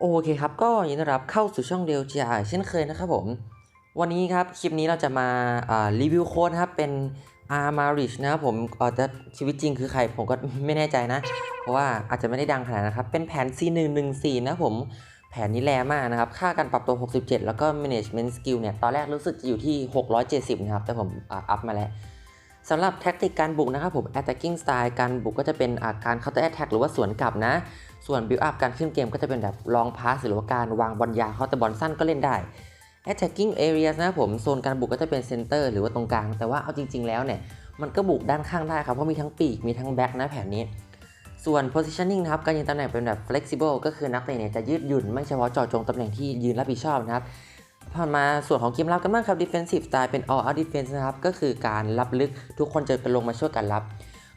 โอเคครับ ก็ยินดีต้อนรับเข้าสู่ช่องเดียวจีเช่นเคยนะครับผม วันนี้ครับ คลิปนี้เราจะมาารีวิวโค้ดนะครับ เป็นอาร์มาริชนะครับผมออแต่ชีวิตจริงคือใครผมก็ไม่แน่ใจนะ เพราะว่าอาจจะไม่ได้ดังขนาดนะครับ เป็นแผน C114 นะผม แผนนี้แรงมากนะครับ ค่าการปรับตัว 67 แล้วก็ management skill เนี่ย ตอนแรกรู้สึกจะอยู่ที่ 670 นะครับ แต่ผมอัพมาแล้วสำหรับแท็กติกการบุกนะครับผม attacking style การบุกก็จะเป็นการ counter attack หรือว่าสวนกลับนะ ส่วน build up การขึ้นเกมก็จะเป็นแบบ long pass หรือว่าการวางบอลยาวเข้าแต่บอลสั้นก็เล่นได้ attacking areas นะผมโซนการบุกก็จะเป็น center หรือว่าตรงกลาง แต่ว่าเอาจริง ๆ แล้วเนี่ยมันก็บุกด้านข้างได้ครับ เพราะมีทั้งปีกมีทั้งแบ็กนะแผนนี้ ส่วน positioning นะครับการยืนตำแหน่งเป็นแบบ flexible ก็คือนักเตะเนี่ยจะยืดหยุ่นไม่เฉพาะเจาะจงตำแหน่งที่ยืนรับผิดชอบนะครับผ่านมาส่วนของเกมรับกันบ้างครับ defensive style เป็น all out defense นะครับก็คือการรับลึกทุกคนจะเป็นลงมาช่วยกันรับ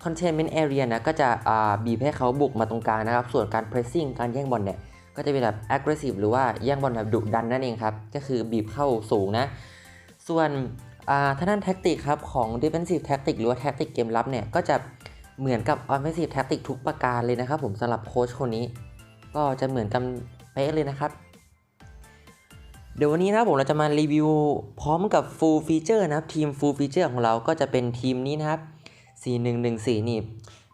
containment area นะก็จะบีบให้เขาบุกมาตรงกลางนะครับ ส่วนการ pressing การแย่งบอลเนี่ยก็จะเป็นแบบ aggressive หรือว่าแย่งบอลแบบดุดันนั่นเองครับ ก็คือบีบเข้าสูงนะ ส่วนอ่าท่าด้นแท็กติกครับของ defensive tactic หรือว่าแท็กติกเกมรับเนี่ยก็จะเหมือนกับ offensive tactic ทุกประการเลยนะครับผมสำหรับโค้ชคนนี้ ก็จะเหมือนกันเป๊ะเลยนะครับ เดี๋ยววันนี้นะผมเราจะมารีวิวพร้อมกับ full feature นะครับทีม full feature ของเราก็จะเป็นทีมนี้นะครับ 4114 นี่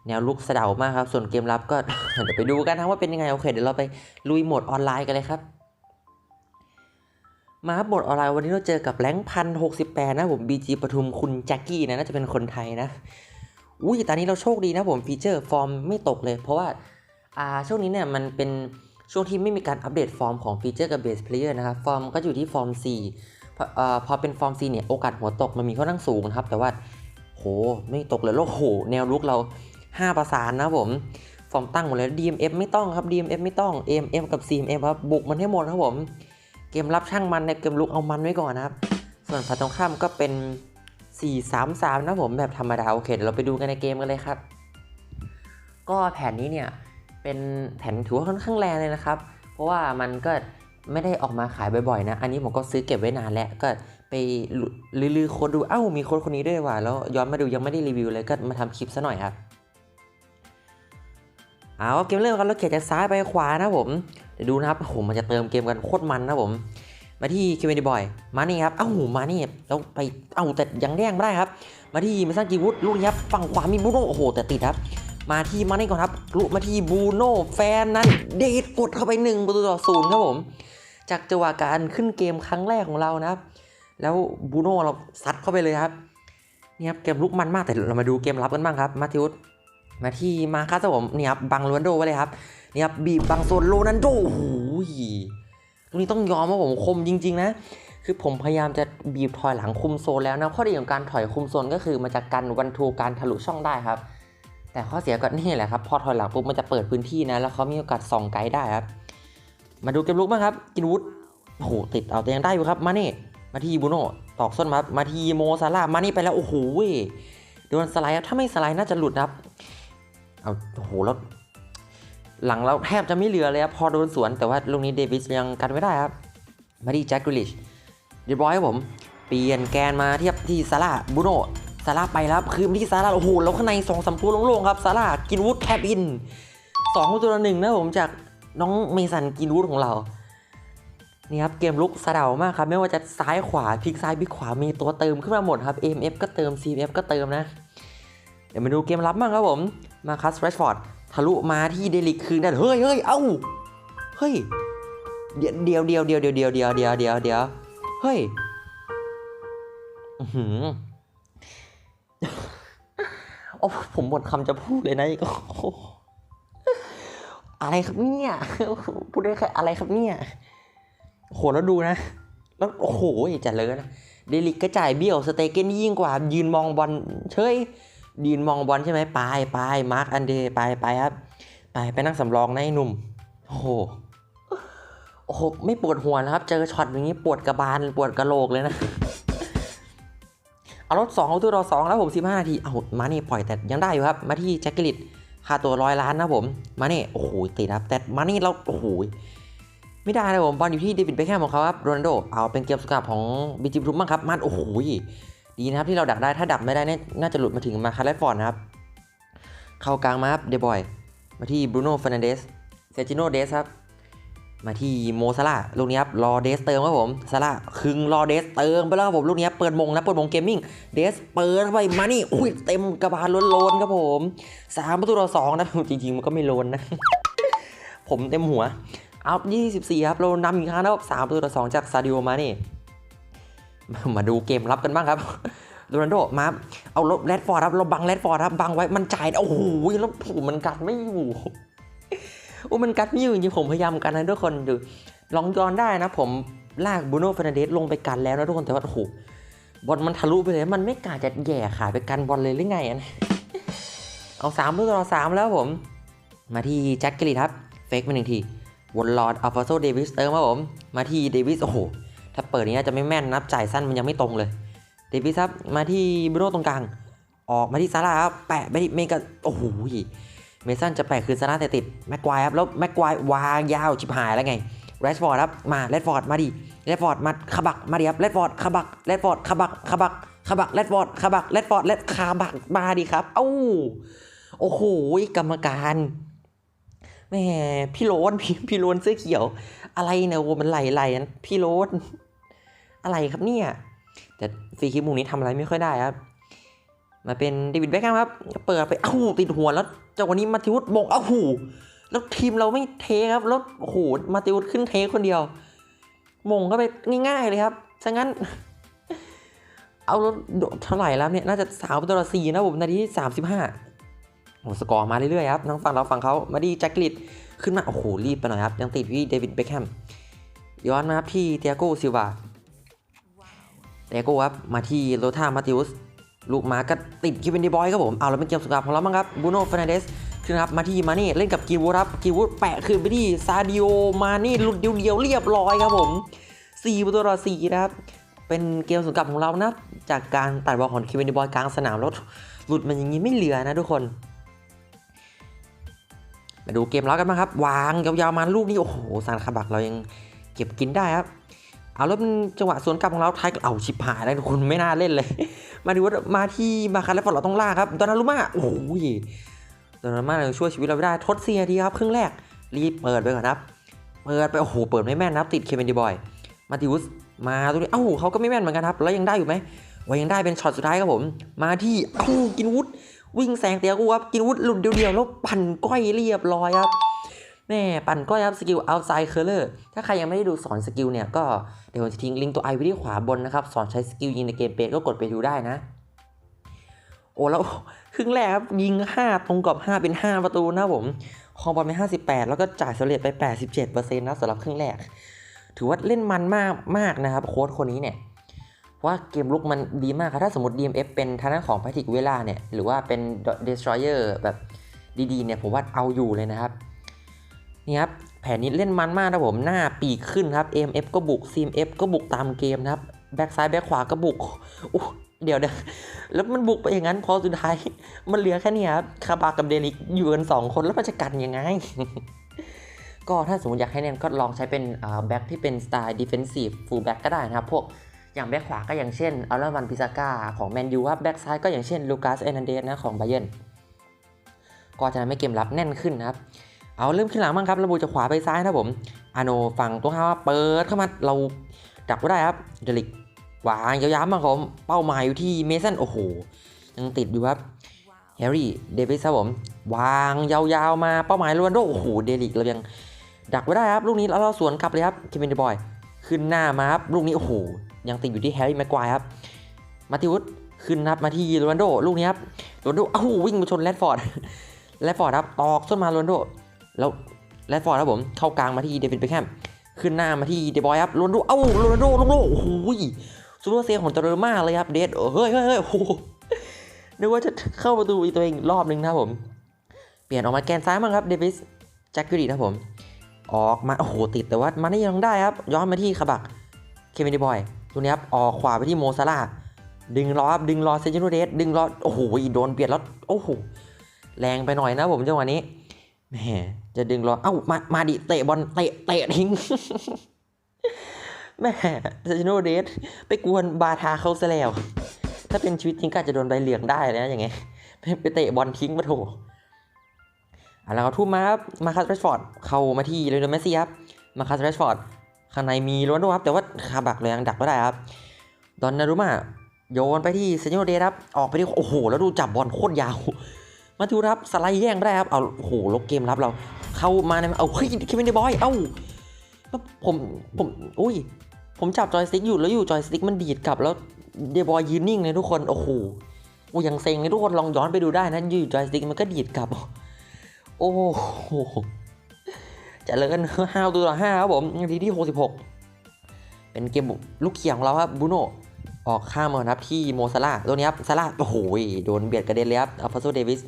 แนวลุกสะเดามากครับ ส่วนเกมรับก็ เดี๋ยวไปดูกันนะว่าเป็นยังไง โอเค เดี๋ยวเราไปลุยโหมดออนไลน์กันเลยครับ มาครับโหมดออนไลน์วันนี้เราเจอกับแรงพันหกสิบแปดนะผม BG ปทุมคุณแจ็คกี้นะน่าจะเป็นคนไทยนะอุ้ยตอนนี้เราโชคดีนะผมฟีเจอร์ฟอร์มไม่ตกเลย เพราะว่าอ่าช่วงนี้เนี่ยมันเป็นช่วงที่ไม่มีการอัปเดตฟอร์มของฟีเจอร์กับเบสเพลเยอร์นะครับ ฟอร์มก็อยู่ที่ฟอร์ม4พอเอ่อพอเป็นฟอร์ม4เนี่ยโอกาสหัวตกมันมีค่อนข้างสูงนะครับ แต่ว่า โห ไม่ตกเลยแล้โห แนวลุกเรา 5 ประสานนะผม ฟอร์มตั้งหมดเลย DMF ไม่ต้องครับ DMF ไม่ต้อง AMF กับ CMF ครับ บุกมันให้หมดครับผม เกมรับช่างมันในเกมลุกเอามันไว้ก่อนนะครับ ส่วนฝั่งตรงข้ามก็เป็น 4-3-3 นะผมแบบธรรมดา โอเคเดี๋ยวเราไปดูกันในเกมกันเลยครับ ก็แผนนี้เนี่ยเป็นแผนถือว่าค่อนข้างแรงเลยนะครับ เพราะว่ามันก็ไม่ได้ออกมาขายบ่อยๆนะ อันนี้ผมก็ซื้อเก็บไว้นานแล้วก็ ไปลือๆโค้ดดูเอ้ามีโค้ดคนนี้ด้วยว่ะแล้วย้อนมาดูยังไม่ได้รีวิวเลยก็มาทำคลิปซะหน่อยครับเอาเกมเริ่มกันแล้วเขียนจากซ้ายไปขวานะผมเดี๋ยวดูนะครับโอ้โหมันจะเติมเกมกันโคตรมันนะผม มาที่เควินดีบอยมานี่ครับเอ้ามานี่แล้วไปเอ้าแต่ยังแย่งไม่ได้ครับ มาที่มิซันกีวุฒลูกนี้ครับฝั่งขวามีบูโน่โอ้โหแต่ติดครับ มาที่มานี่ก่อนครับลุมาที่บูโน่แฟนนั้นเดดกดเข้าไป1ประตูต่อศูนย์ครับผมจากจังหวะการขึ้นเกมครั้งแรกของเรานะครับ แล้วบูโน่เราซัดเข้าไปเลยครับนี่ครับเกมลุกมันมากแต่เรามาดูเกมรับกันบ้างครับมาทิวสมาที่มาคัสผมนี่ครับบังโรนัลโดไว้เลยครับนี่ครับบีบบังโซนโรนัลโดโอ้โหตรงนี้ต้องยอมว่าผมคมจริง ๆ นะ คือผมพยายามจะบีบถอยหลังคุมโซนแล้วนะข้อดีของการถอยคุมโซนก็คือมันจะกันวันทูการทะลุช่องได้ครับ แต่ข้อเสียก็นี่แหละครับพอถอยหลังปุ๊บมันจะเปิดพื้นที่นะ แล้วเขามีโอกาสส่องไกด์ได้ครับ มาดูเกมลุกบ้างครับกินวุฒโอ้โหติดเอาแต่ยังได้อยู่ครับมาเนี่ มาที่บูโน่ตอกส้นมามาที่โมซาร่ามานี่ไปแล้ว โอ้โหเว้ยโดนสไลด์ถ้าไม่สไลด์น่าจะหลุดครับ เอาโอ้โหแล้วหลังเราแทบจะไม่เหลือเลยครับพอโดนสวนแต่ว่าลูกนี้เดวิสยังกันไม่ได้ครับ มาที่แจ็คกริลิชเรียบร้อยครับผม เปลี่ยนแกนมาเทียบที่ซาร่าบูโน่ซาร่าไปแล้วคืนที่ซาร่าโอ้โหแล้วข้างในสองสามตัวโล่งๆครับซาร่ากินวูดแทบอินสองตัวหนึ่งนะผมจากน้องเมสันกินวูดของเรา นี่ครับเกมลุกสะเดามากครับ ไม่ว่าจะซ้ายขวาพลิกซ้ายพลิกขวามีตัวเติมขึ้นมาหมดครับ AMF ก็เติม CMF ก็เติมนะ เดี๋ยวมาดูเกมรับบ้างครับผม มาคัสแรชฟอร์ดทะลุมาที่เดลิกคืนได้เฮ้ยเฮ้ยเอ้าเฮ้ยเดี๋ยวเดี๋ยวเดี๋ยวเดี๋ยวเดี๋ยวเดี๋ยวเดี๋ยวเดี๋ยวเดี๋ยวเฮ้ยอื้อหือโอ้ผมหมดคำจะพูดเลยนะอีกโอ้โหอะไรครับเนี่ยพูดได้แค่อะไรครับเนี่ย โหแล้วดูนะ แล้วโอ้โหจะเลยนะเดลิกก็จ่ายเบี้ยวสเตเกนยิ่งกว่า ยืนมองบอลเฉยยืนมองบอลใช่ไหมไปไปมาร์คอันเดไปไปครับไปไปนั่งสำรองนะไอ้หนุ่มโอ้โหโอ้โหไม่ปวดหัวนะครับ เจอช็อตอย่างนี้ปวดกระบาลปวดกระโหลกเลยนะเอารถสองเอาตัวรอสองแล้วผมสิบห้านาทีเอามานี่ปล่อยแต่ยังได้อยู่ครับ มาที่แจ็คกิลิตค่าตัวร้อยล้านนะผม มานี่โอ้โหติดครับแต่มานี่เราโอ้โห ไม่ได้เลยผมบอลอยู่ที่เดวิดเบคแฮมของเขาครับโรนัลโดเอาเป็นเกมสกัดของบีจิบรุมบ้างครับมันโอ้โหดีนะครับที่เราดักได้ถ้าดักไม่ได้เนี่ยน่าจะหลุดมาถึงมาคาร์ลฟอร์ดนะครับเข้ากลางมาครับเดบอยมาที่บรูโน่ฟ r น a นเดสเซจิโนเดสครับมาที่โมซาร่าลูกนี้ครับรอเดสเติมครับผมซาร่าคึงรอเดสเติมไปแล้วครับผมลูกนี้เปิดมงนะเปิดมงเกมมิ่งเดสเปิดเข้าไปมานี่อุ้ยเต็มกระบาลล้นๆครับผมสามประตูต่อสองนะจริงๆมันก็ไม่ล้นนะผมเต็มหัว อัพ 24 ครับ เรานำอีกครั้งนะครับ3ประตูต่อ2จากซาดิโอมานี่มาดูเกมรับกันบ้างครับโรนัลโดมาเอารถแรดฟอร์ดครับเราบังแรดฟอร์ดครับบังไว้มันจ่ายโอ้โหแล้วผมมันกัดไม่อยู่โอ้มันกัดไม่อยู่จริงผมพยายามกันนะทุกคนดูลองย้อนได้นะ ผมลากบูโน่เฟรนเดสลงไปกันแล้วนะทุกคนแต่ว่าโอ้โหบอลมันทะลุไปเลยมันไม่กล้าจะแย่ขาไปกันบอลเลยหรือไงอะเอา3ประตูต่อ3แล้วผม มาที่แจ็คกิลิครับ เฟกมาหนึ่งที วนลอดอัลฟาโซเดวิสเติมครับผม มาที่เดวิสโอ้โห ถ้าเปิดนี้จะไม่แม่นนับจ่ายสั้นมันยังไม่ตรงเลย เดวิสครับ มาที่บรูโน่ตรงกลาง ออกมาที่ซาร่าครับ แปะไปที่เมกาโอ้โห เมสันจะแปะคืนซาร่าแต่ติดแม็กควายครับ แล้วแม็กควายวางยาวชิบหายแล้วไงแรชฟอร์ดครับ มาแรชฟอร์ดมาดิแรชฟอร์ดมาขบัก มาดิครับแรชฟอร์ดขบักแรชฟอร์ดขบักขบักขบักแรชฟอร์ดขบักแรชฟอร์ดแรชขบักมาดิครับ เอ้า โอ้โห กรรมการ แหม่พี่โรนพี่พี่โรนเสื้อเขียว อะไรเนี่ยโอ้มันไหลไหลๆนพี่โรนอะไรครับเนี่ย แต่ฟรีคิกมุมนี้ทำอะไรไม่ค่อยได้ครับ มาเป็นเดวิดแบ็คแฮมครับ เปิดไปอ้าวติดหัวแล้วจากวันนี้มาติวุฒมงอ้าวหูแล้วทีมเราไม่เทครับ แล้วโอ้โหมาติวุฒขึ้นเทคนเดียว มงก็ไปง่ายๆเลยครับซะงั้นเอาแล้วเท่าไหร่แล้วเนี่ย น่าจะสามตัวละสี่นะผมนาทีที่สามสิบห้า สกอร์มาเรื่อยๆครับทั้งฝั่งเราฝั่งเขามาดีแจ็คลิดขึ้นมา โอ้โห รีบไปหน่อยครับ ยังติดที่เดวิดเบคแฮมย้อนมาครับที่เตียโก้ซิลวาเตียโก้ครับ มาที่โรธามาติอุสลูกหมาก็ติดคิวเวนดีบอยครับผม เอาแล้วเป็นเกมสุดท้ายของเราบ้างครับบูโน่เฟรนันเดสขึ้นครับมาที่มานี่เล่นกับกีวูครับกีวูแปะคืนไปที่ซาดิโอมานี่หลุดเดียวๆเรียบร้อยครับผม4ประตูต่อ4นะครับเป็นเกมสุดท้ายของเรานะ จากการตัดบอลของคิวเวนดีบอยกลางสนามแล้วหลุดมันอย่างนี้ไม่เหลือนะทุกคน มาดูเกมแล้วกันบ้างครับ วางยาวๆมาลูกนี้โอ้โหซานคาบักเรายังเก็บกินได้ครับเอาแล้วจังหวะสวนกลับของเราไทยเอาชิบหายแล้วทุกคนไม่น่าเล่นเลย มาดูว่ามาที่มาคาร์ลฟอร์ดเราต้องล่าครับดอนารุม่าโอ้โดอนารุม่าช่วยชีวิตเราไม่ได้ทดเสียทีครับครึ่งแรกรีบเปิดไปก่อนครับ เปิดไปโอ้โหเปิดไม่แม่นนะครับติดเควินดีบอยมาติวุสมาตรงนี้เอ้าเขาก็ไม่แม่นเหมือนกันครับ แล้วยังได้อยู่ไหมว่ายังได้เป็นช็อตสุดท้ายครับผม มาที่เอ้ากินวุฒ วิ่งแซงเตียกูครับกินวุฒหลุดเดียวๆแล้วปั่นก้อยเรียบร้อยครับแม่ปั่นก้อยครับสกิล outside curler ถ้าใครยังไม่ได้ดูสอนสกิลเนี่ยก็เดี๋ยวผมจะทิ้งลิงก์ตัวไอไว้ที่ขวาบนนะครับ สอนใช้สกิลยิงในเกมเปก็กดไปดูได้นะ โอ้แล้วครึ่งแรกครับยิง 5 ตรงกับ 5 เป็น 5 ประตูนะผมคองบอลไป 58 แล้วก็จ่ายสำเร็จไป 87%นะสำหรับครึ่งแรก ถือว่าเล่นมันมากมากนะครับ โค้ชคนนี้เนี่ย ว่าเกมลุกมันดีมากครับถ้าสมมติ DMF เป็นทางด้านของพ a ติกเวลาเนี่ยหรือว่าเป็น Destroyer แบบดีๆเนี่ยผมว่าเอาอยู่เลยนะครับนี่ครับแผนนี้เล่นมันมากนะผมหน้าปีกขึ้นครับ AMF ก็บุก CMF ก็บุกตามเกมนะครับแบ็กซ้ายแบ็กขวาก็บุกอู้เดี๋ยวเดี๋ยวแล้วมันบุกไปอย่างนั้นพอสุดท้าย มันเหลือแค่นี้ครับคาบากับเดลิกอยู่กัน 2 คนแล้วมันจะกันยังไง ก็ถ้าสมมติอยากให้เน้นก็ลองใช้เป็นแบ็กที่เป็นสไตล์ดิเฟนซีฟฟูลแบ็กก็ได้นะครับ พวก อย่างแบ็คขวาก็อย่างเช่นอัลวันพิซาก้าของแมนยูครับแบ็คซ้ายก็อย่างเช่นลูคัสเอนันเดสนะของไบเยนก็จะทำให้เกมรับแน่นขึ้นนะครับ เอาเริ่มขึ้นหลังบ้างครับระบุจากขวาไปซ้ายนะผมอาโนฝั่งตรงข้าว่าเปิดเข้ามาเราดักไว้ได้ครับเดลิกวางยาวๆมาผมเป้าหมายอยู่ที่เมสันโอ้โหยังติดอยู่ครับแฮร์รี่เดวิสครับผมวางยาวๆมาเป้าหมายโรนโดโอ้โหเดลิกเรายังดักไว้ได้ครับลูกนี้แล้วเราสวนกลับเลยครับเควินเดบอย ขึ้นหน้ามาครับลูกนี้โอ้โห ยังติดอยู่ที่แฮร์รี่แม็กควายครับมาติวุฒขึ้นนับมาที่โรนโดลูกนี้ครับโรนโดอ้าววิ่งมาชนแรดฟอร์ดแรดฟอร์ดครับตอกส้นมาโรนโด แล้วแรดฟอร์ดครับผมเข้ากลางมาที่เดวิดเบคแฮมขึ้นหน้ามาที่เดบอยครับโรนโดเอ้าโรนโดโรนลโดโอ้โหซูเปอร์เซฟของเจริญมากเลยครับเดดเฮ้ยเฮ้ยเฮ้ยโอ้โหนึกว่าจะเข้าประตูอีตัวเองรอบนึงนะผม เปลี่ยนออกมาแกนซ้ายบ้งครับเดวิสแจ็คกิรีครับผม ออกมา โอ้โห ติดแต่ว่ามันยังได้ครับ ย้อนมาที่ขบัก เควินดีบอย ตัวนี้ครับออกขวาไปที่โมซาร่าดึงล้อครับดึงล้อเซนจูโนเดสดึงล้อโอ้โหโดนเบียดแล้วโอ้โหแรงไปหน่อยนะผมจังหวะนี้แหมจะดึงล้อเอ้ามามาดิเตะบอลเตะเตะทิ้งแหม่เซนจูโนเดสไปกวนบาทาเขาซะแล้ว ถ้าเป็นชีวิตจริงก็อาจจะโดนใบเหลืองได้เลยนะอย่างเงี้ยไปไปเตะบอลทิ้งมาโถอะแล้วเขาทุ่มมาครับมาคัสเรชฟอร์ดเข้ามาที่เลโอนเมสซี่ครับมาคัสแรชฟอร์ด ข้างในมีโรนลโดครับแต่ว่าคาบักเลยยังดักไม่ได้ครับดอนนารุมาโยนไปที่เซนโยเดครับออกไปที่โอ้โห แล้วดูจับบอลโคตรยาว มาดูครับสไลด์แย่งไม่ได้ครับเอาโอ้โหลบเกมรับเรา เข้ามาในเอาเฮ้ยคิวินเดบอยเอ้าผมผมอุ้ยผมจับจอยสติ๊กอยู่แล้วอยู่จอยสติ๊กมันดีดกลับแล้วเดบอยยืนนิ่งเลยทุกคนโอ้โหโอ้ยังเซ็งเลยทุกคนลองย้อนไปดูได้นะอยู่จอยสติ๊กมันก็ดีดกลับ โอ้โห จะเลินห้าตัวต่อห้าครับผมนาทีที่ 66 เป็นเกมบุกลูกเขียงของเราครับบูโนออกข้ามมาครับที่โมซาร่าตัวนี้ครับซาร่าโอ้โหโดนเบียดกระเด็นเลยครับอัลฟาโซเดวิส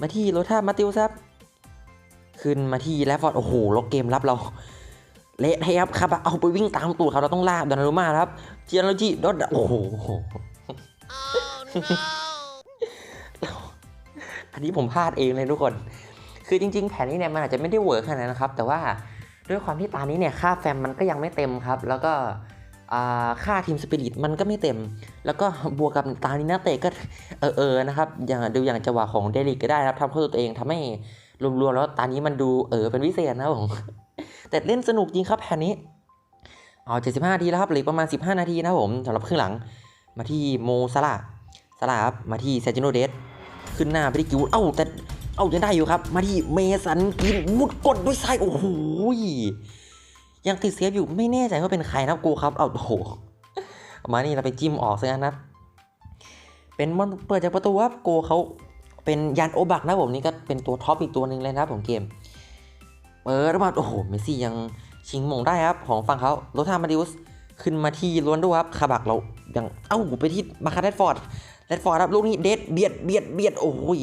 มาที่โรธามาติวส์ครับ ขึ้นมาที่แลฟฟอร์ดโอ้โหล็อกเกมรับเราเละเทะครับครับเอาไปวิ่งตามตูดเขาเราต้องลากดานารุมาครับเจียนโรจิโดดโอ้โหอันนี้ผมพลาดเองเลยทุกคน คือจริง ๆ แผนนี้เนี่ยมันอาจจะไม่ได้เวิร์กขนาดนั้นนะครับ แต่ว่าด้วยความที่ตานี้เนี่ยค่าแฟมมันก็ยังไม่เต็มครับ แล้วก็ค่าทีมสปิริตมันก็ไม่เต็ม แล้วก็บวกกับตานี้นักเตะก็เออเออนะครับอย่างดูอย่างจังหวะของเดลิกก็ได้ครับทำเข้าตัวเองทำให้รวมๆแล้วตานี้มันดูเออเป็นวิเศษนะผมแต่เล่นสนุกจริงครับแผนนี้เอา75นาทีแล้วครับเหลือประมาณ 15 นาทีนะผมสำหรับครึ่งหลัง มาที่โมซาลาซาลาครับมาที่เซจิโนเดสขึ้นหน้าไปที่กิวเอ้าแต่ เอายังได้อยู่ครับ มาที่เมสันกินมุดกดด้วยซ้ายโอ้โหยังติดเซฟอยู่ไม่แน่ใจว่าเป็นใครนะครับกูครับเอาโอ้โหมานี่เราไปจิ้มออกซะงั้นนะเป็นมันเปิดจากประตูครับโกเขาเป็นยันโอบักนะผมนี่ก็เป็นตัวท็อปอีกตัวหนึ่งเลยนะครับผมเกมเปิดมาโอ้โหเมสซี่ยังชิงมงได้ครับ ของฝั่งเขาโรธามาดิอุสขึ้นมาที่ล้วนด้วยครับคาบักเรายังเอ้าไปที่มาคาเดฟอร์ด เดฟฟอร์ดครับลูกนี้เดดเบียดเบียดเบียดโอ้ย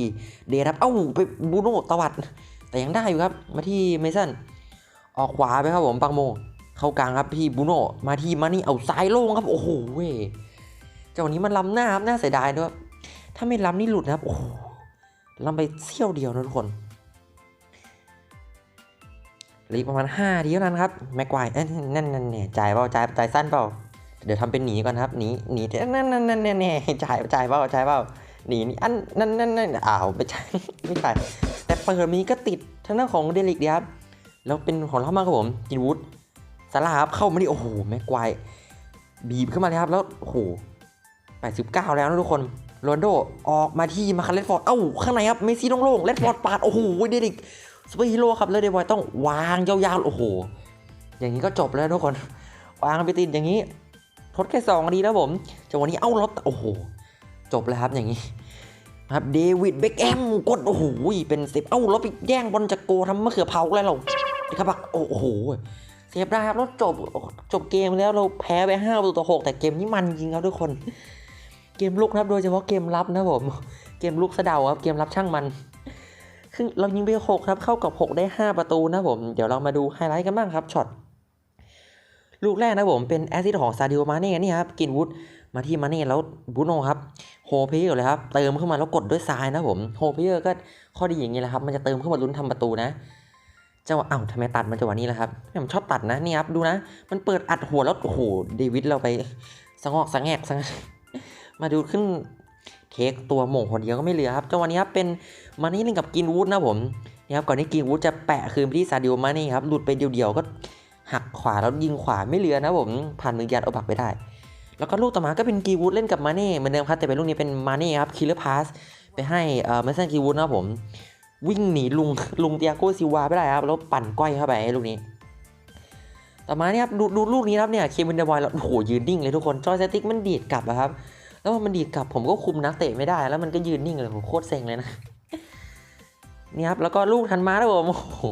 เดดครับเอ้าไปบูโน่ตวัด แต่ยังได้อยู่ครับ มาที่เมสันออกขวาไปครับผมปังโม เข้ากลางครับพี่บูโน่มาที่มานี่เอาซ้ายโล่งครับโอ้โหเว้ยเจ้านี้มันล้ำหน้าครับน่าเสียดายด้วยถ้าไม่ล้ำนี่หลุดนะครับโอ้ล้ำไปเสี้ยวเดียวนะทุกคนเหลืออีกประมาณ5ทีเท่านั้นครับแม็กควายเอ้ยนั่นนั่นเนี่ยจ่ายเปล่าจ่ายจ่ายสั้นเปล่า เดี๋ยวทำเป็นหนีก่อนครับหนีหนีนั่นนั่นนั่นนี่จ่ายจ่ายเปล่าจ่ายเปล่าหนีนี่อันนั่นนั่นนั่นอ้าวไม่ใช่ไม่ใช่แต่เปิดมีก็ติดทางด้านของเดลิกดีครับแล้วเป็นของเรามากครับผมกินวูดสาราครับเข้ามาดิโอ้โหแม็กวายบีบขึ้นมาเลยครับแล้วโอ้โห89 แล้วนะทุกคนโรนโดออกมาที่มาคาเลตฟอร์ดเอ้าข้างในครับเมซี่โล่งๆเลตฟอร์ดปาดโอ้โหเดลิกซูเปอร์ฮีโร่ครับแล้วเดบอยต้องวางยาวๆโอ้โหอย่างนี้ก็จบแล้วทุกคนวางไปติดอย่างนี้ ทดแค่สองนาทีแล้วผมจังหวะนี้เอ้ารถโอ้โห จบแล้วครับอย่างนี้ครับเดวิดเบคแอมกดโอ้โหเป็นสิบเอ้ารถไปแย่งบอลจากโกทำมะเขือเผาอะไรเราครับักโอ้โหเซฟได้ครับแล้วจบจบเกมแล้วเราแพ้ไปห้าประตูต่อหกแต่เกมนี้มันจริงครับทุกคน เกมลุกนะครับโดยเฉพาะเกมรับนะผมเกมลุกสะเดาครับเกมรับช่างมันซึ่งเรายิงไป6ครับเข้ากับ 6 ได้ 5 ประตูนะผม เดี๋ยวเรามาดูไฮไลท์กันบ้างครับช็อต ลูกแรกนะผมเป็นแอซิดของซาดิโอมาเน่นี่ครับกินวุฒมาที่มาเน่แล้วบูโน่ครับโฮเพเยอร์เลยครับเติมเข้ามาแล้วกดด้วยซ้ายนะผมโฮเพเยอร์ก็ข้อดีอย่างนี้แหละครับมันจะเติมเข้ามาลุ้นทำประตูนะจังหวะอ้าวทำไมตัดมันจังหวะนี้ล่ะครับผมชอบตัดนะนี่ครับดูนะ มันเปิดอัดหัวแล้วโอ้โหเดวิดเราไปสงอกสังแงกสงมาดูขึ้นเทคตัวหม่งคนเดียวก็ไม่เหลือครับจังหวะนี้ครับเป็นมานี่เล่นกับกินวูดนะผมนี่ครับก่อนที่กินวูดจะแปะคืนไปที่ซาดิโอมานี่ครับหลุดไปเดียวๆก็ หักขวาแล้วยิงขวาไม่เหลือนะผมผ่านมือยัดเอาบักไปได้ แล้วก็ลูกต่อมาก็เป็นกีวูดเล่นกับมาเน่เหมือนเดิมครับแต่เป็นลูกนี้เป็นมาเน่ครับคิลเลอร์พาสไปให้เอ่อเมสันกีวูดนะผม วิ่งหนีลุงลุงเตียโกซิวาไปได้ครับแล้วปั่นก้อยเข้าไปลูกนี้ ต่อมาเนี่ยครับดูดูลูกนี้ครับเนี่ยเควินเดบอยแล้วโอ้โหยืนนิ่งเลยทุกคนจอยสติ๊กมันดีดกลับอะครับแล้วพอมันดีดกลับผมก็คุมนักเตะไม่ได้ แล้วมันก็ยืนนิ่งเลยผมโคตรเซ็งเลยนะ นี่ครับแล้วก็ลูกทันมาแล้วผมโอ้โห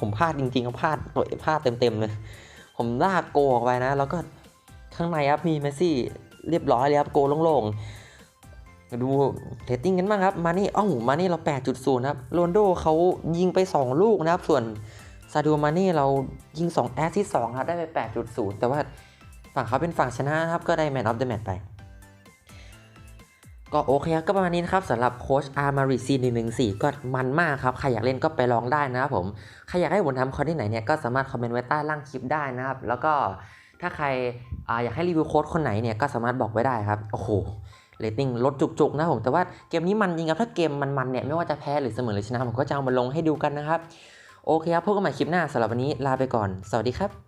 ผมพลาดจริงๆครับพลาดพลาดเต็มๆเลย ผมลากโกออกไปนะ แล้วก็ข้างในครับมีเมสซี่เรียบร้อยเลยครับโกโล่งๆดูเรตติ้งกันบ้างครับมานี่อ้าวมานี่เรา 8.0 ครับโรนโดเขายิงไป 2 ลูกนะครับ ส่วนซาดิโอมานี่เรายิง 2 แอสที่2ครับได้ไป 8.0 แต่ว่าฝั่งเขาเป็นฝั่งชนะครับก็ได้แมนออฟเดอะแมตช์ไป ก็โอเคครับก็ประมาณนี้นะครับสำหรับโค้ชอาร์มาริซีหนึ่งหนึ่งสี่ก็มันมากครับ ใครอยากเล่นก็ไปลองได้นะครับผม ใครอยากให้ผมทำคอนเทนต์ไหนเนี่ยก็สามารถคอมเมนต์ไว้ใต้ล่างคลิปได้นะครับ แล้วก็ถ้าใครออยากให้รีวิวโค้ดคนไหนเนี่ยก็สามารถบอกไว้ได้ครับ โอ้โหเรตติ้งลดจุกๆนะผมแต่ว่าเกมนี้มันจริงครับถ้าเกมมันๆเนี่ยไม่ว่าจะแพ้หรือเสมอหรือชนะผมก็จะเอามาลงให้ดูกันนะครับ โอเคครับพบกันใหม่คลิปหน้าสำหรับวันนี้ลาไปก่อน สวัสดีครับ